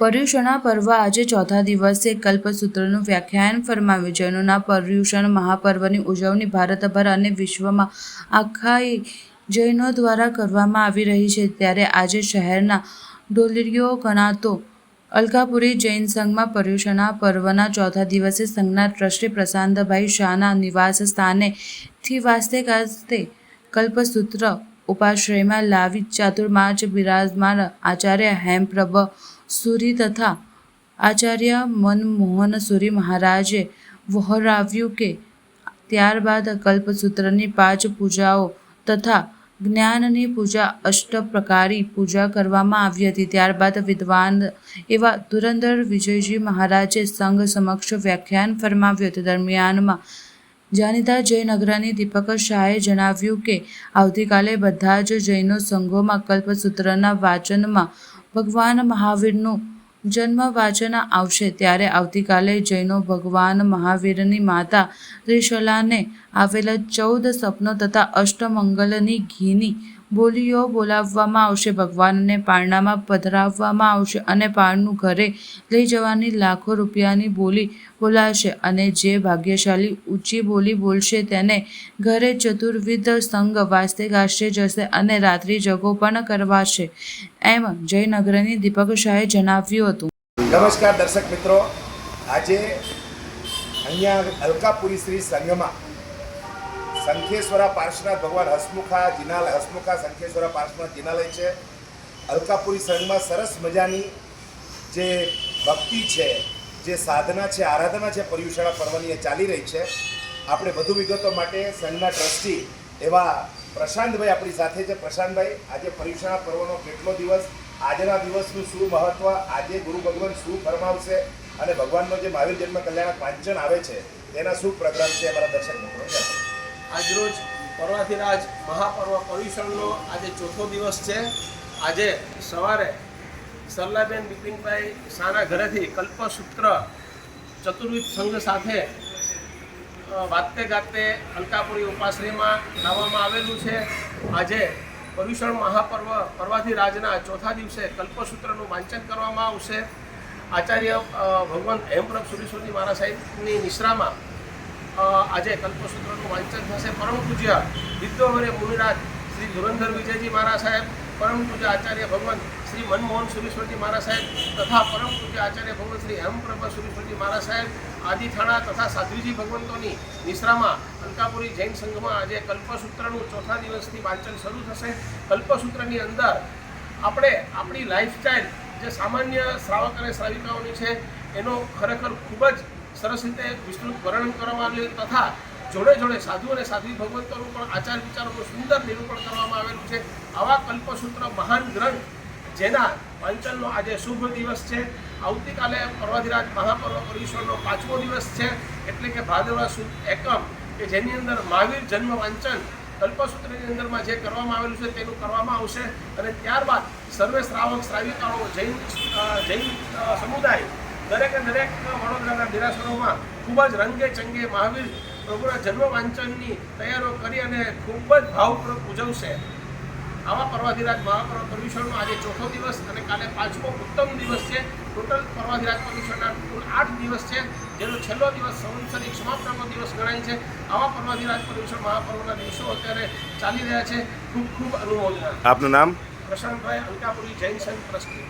પર્યુષણા પર્વ આજે ચોથા દિવસે કલ્પસૂત્રનું વ્યાખ્યાન ફરમાવ્યું જૈનોના પર્યુષણ મહાપર્વની ઉજવણી ભારતભર અને વિશ્વમાં આખા જૈનો દ્વારા કરવામાં આવી રહી છે. ત્યારે આજે શહેરના ડોલરીઓ ગણાતો અલકાપુરી જૈન સંઘમાં પર્યુષણા પર્વના ચોથા દિવસે સંઘના ટ્રસ્ટી પ્રશાંતભાઈ શાહના નિવાસ સ્થાનેથી વાસ્તે ગાસ્તે કલ્પસૂત્ર ઉપાશ્રયમાં લાવી ચાતુર્માચ બિરાજમાન આચાર્ય હેમપ્રભ સુરી તથા આચાર્ય મનમોહન સુરી મહારાજે વહોરાવ્યું કે ત્યારબાદ કલ્પસૂત્રની પાંચ પૂજાઓ તથા જ્ઞાનની પૂજા અષ્ટપ્રકારી પૂજા કરવામાં આવી હતી. ત્યારબાદ વિદ્વાન એવા ધુરંધર વિજયજી મહારાજે સંઘ સમક્ષ વ્યાખ્યાન ફરમાવ્યું હતું. દરમિયાનમાં જાણીતા જયનગરની દીપક શાહે જણાવ્યું કે, આવતીકાલે બધા જ જૈનો સંઘોમાં કલ્પસૂત્રના વાચનમાં ભગવાન મહાવીરનું જન્મ વાચન આવશે ત્યારે આવતીકાલે જૈનો ભગવાન મહાવીરની માતા ત્રિશલાને આવેલા ચૌદ સપનો તથા અષ્ટમંગલની ઘીની બોલીઓ બોલાવવામાં આવશે, ભગવાનને પારણામાં પધરાવવામાં આવશે અને પારણું ઘરે લઈ જવાની લાખો રૂપિયાની બોલી બોલાશે અને જે ભાગ્યશાળી ઊંચી બોલી બોલશે તેને ઘરે ચતુર્વિધ સંઘ વાસ્તે ગાશે જશે અને રાત્રિ જગો પણ કરવાશે એમ જયનગરની દીપક શાહે જણાવ્યું હતું. નમસ્કાર દર્શક મિત્રો. આજે અહીંયા અલકાપુરી શ્રી સંઘમાં સંખેશ્વરા પાર્શ્વનાથ ભગવાન હસમુખા જિનાલય હસમુખા સંખેશ્વરા પાર્શ્વનાથ જિનાલય છે. અલકાપુરી સંઘમાં સરસ મજાની જે ભક્તિ છે, જે સાધના છે, આરાધના છે પર્યુષણા પર્વની એ ચાલી રહી છે. આપણે વધુ વિગતો માટે સંઘના ટ્રસ્ટી એવા પ્રશાંતભાઈ આપણી સાથે છે. પ્રશાંતભાઈ, આજે પર્યુષણા પર્વનો કેટલો દિવસ? આજના દિવસનું શું મહત્વ? આજે ગુરુ ભગવાન શું ફરમાવશે? અને ભગવાનનો જે મહાવીર જન્મ કલ્યાણક વાંચન આવે છે, તેના શું પ્રોગ્રામ છે અમારા દર્શક મિત્રો આજરોજ પર્વાધિરાજ મહાપર્વ પર્યુષણનો આજે ચોથો દિવસ છે. આજે સવારે સરલાબેન બિપિનભાઈ શાના ઘરેથી કલ્પસૂત્ર ચતુર્વિધ સંઘ સાથે વાતે ગાતે અલકાપુરી ઉપાશ્રયમાં લાવવામાં આવેલું છે. આજે પર્યુષણ મહાપર્વ પર્વાધિરાજના ચોથા દિવસે કલ્પસૂત્રનું વાંચન કરવામાં આવશે. આચાર્ય ભગવાન હેમપ્રભ સુરીશ્વરજી મહારાજ સાહેબની નિશ્રામાં આજે કલ્પસૂત્રનું વાંચન થશે. પરમ પૂજ્ય વિદ્વવરે મુનિરાજ શ્રી ધુરંધર વિજયજી મહારાજ સાહેબ, પરમ પૂજ્ય આચાર્ય ભગવાન શ્રી મનમોહન સુરેશ્વરજી મહારાજ સાહેબ તથા પરમ પૂજ્ય આચાર્ય ભગવાન શ્રી હેમપ્રભા સુરેશ્વરજી મહારાજ સાહેબ આદિથાણા તથા સાધ્વીજી ભગવંતોની નિશ્રામાં અલકાપુરી જૈન સંઘમાં આજે કલ્પસૂત્રનું ચોથા દિવસથી વાંચન શરૂ થશે. કલ્પસૂત્રની અંદર આપણે આપણી લાઈફસ્ટાઈલ જે સામાન્ય શ્રાવક અને શ્રાવિકાઓની છે, એનો ખરેખર ખૂબ જ સરસ રીતે વિસ્તૃત વર્ણન કરવામાં આવ્યું તથા જોડે જોડે સાધુ અને સાધ્વી ભગવંતોનું પણ આચાર વિચારોનું સુંદર નિરૂપણ કરવામાં આવેલું છે. આવા કલ્પસૂત્ર મહાન ગ્રંથ જેના વાંચનનો આજે શુભ દિવસ છે. આવતીકાલે પર્વાધિરાજ મહાપર્વ પર્યુષણનો પાંચમો દિવસ છે. એટલે કે ભાદરવા સુદ એકમ, કે જેની અંદર મહાવીર જન્મ વાંચન કલ્પસૂત્રની અંદરમાં જે કરવામાં આવેલું છે તેનું કરવામાં આવશે. અને ત્યારબાદ સર્વે શ્રાવક શ્રાવિકાઓ જૈન જૈન સમુદાય દરેકે દરેક વડોદરાના દેરાસરોમાં ખૂબ જ રંગે ચંગે મહાવીર પ્રભુના જન્મ વાંચનની તૈયારો કરી અને ખૂબ જ ભાવપૂર્વક ઉજવશે. આવા પર્વાધિરાજ મહાપર્વ પરમેશ્વરનો આજે ચોથો દિવસ અને કાલે પાંચમો ઉત્તમ દિવસ છે. ટોટલ પર્વાધિરાજ પરમેશ્વરના કુલ આઠ દિવસ છે જેનો છેલ્લો દિવસ સંવત્સરી સમાપ્તનો દિવસ ગણાય છે. આવા પર્વાધિરાજ પરમેશ્વર મહાપર્વના દિવસો અત્યારે ચાલી રહ્યા છે. ખૂબ ખૂબ અનુમોદના. આપનું નામ? પ્રશાંતભાઈ અલકાપુરી જૈન સંઘ ટ્રસ્ટી.